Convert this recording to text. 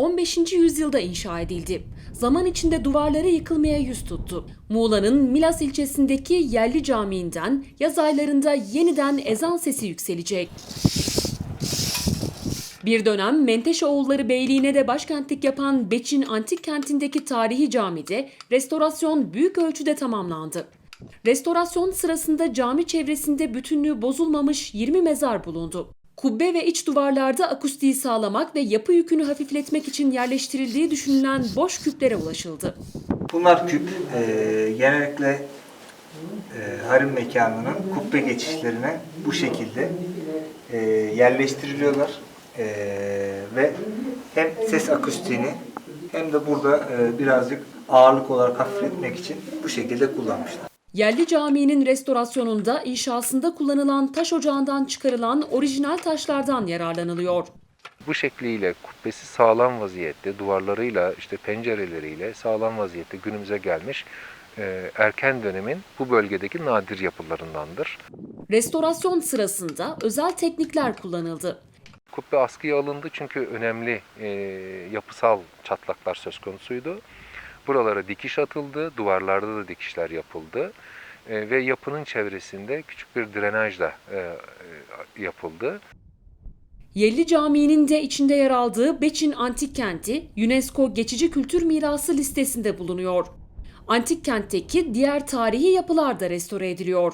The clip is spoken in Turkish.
15. yüzyılda inşa edildi. Zaman içinde duvarları yıkılmaya yüz tuttu. Muğla'nın Milas ilçesindeki yerli camiinden yaz aylarında yeniden ezan sesi yükselecek. Bir dönem Menteşeoğulları Beyliği'ne de başkentlik yapan Beçin Antik Kenti'ndeki tarihi camide restorasyon büyük ölçüde tamamlandı. Restorasyon sırasında cami çevresinde bütünlüğü bozulmamış 20 mezar bulundu. Kubbe ve iç duvarlarda akustiği sağlamak ve yapı yükünü hafifletmek için yerleştirildiği düşünülen boş küplere ulaşıldı. Bunlar küp. Ee, genellikle e, harim mekanının kubbe geçişlerine bu şekilde e, yerleştiriliyorlar. E, ve hem ses akustiğini hem de burada e, birazcık ağırlık olarak hafifletmek için bu şekilde kullanmışlar. Yerli caminin restorasyonunda inşasında kullanılan taş ocağından çıkarılan orijinal taşlardan yararlanılıyor. Bu şekliyle kubbesi sağlam vaziyette, duvarlarıyla, işte pencereleriyle sağlam vaziyette günümüze gelmiş e, erken dönemin bu bölgedeki nadir yapılarındandır. Restorasyon sırasında özel teknikler kullanıldı. Kubbe askıya alındı çünkü önemli e, yapısal çatlaklar söz konusuydu. Buralara dikiş atıldı, duvarlarda da dikişler yapıldı E, ve yapının çevresinde küçük bir drenaj da e, e, yapıldı. Yelli Camii'nin de içinde yer aldığı Beçin Antik Kenti, UNESCO Geçici Kültür Mirası listesinde bulunuyor. Antik kentteki diğer tarihi yapılar da restore ediliyor.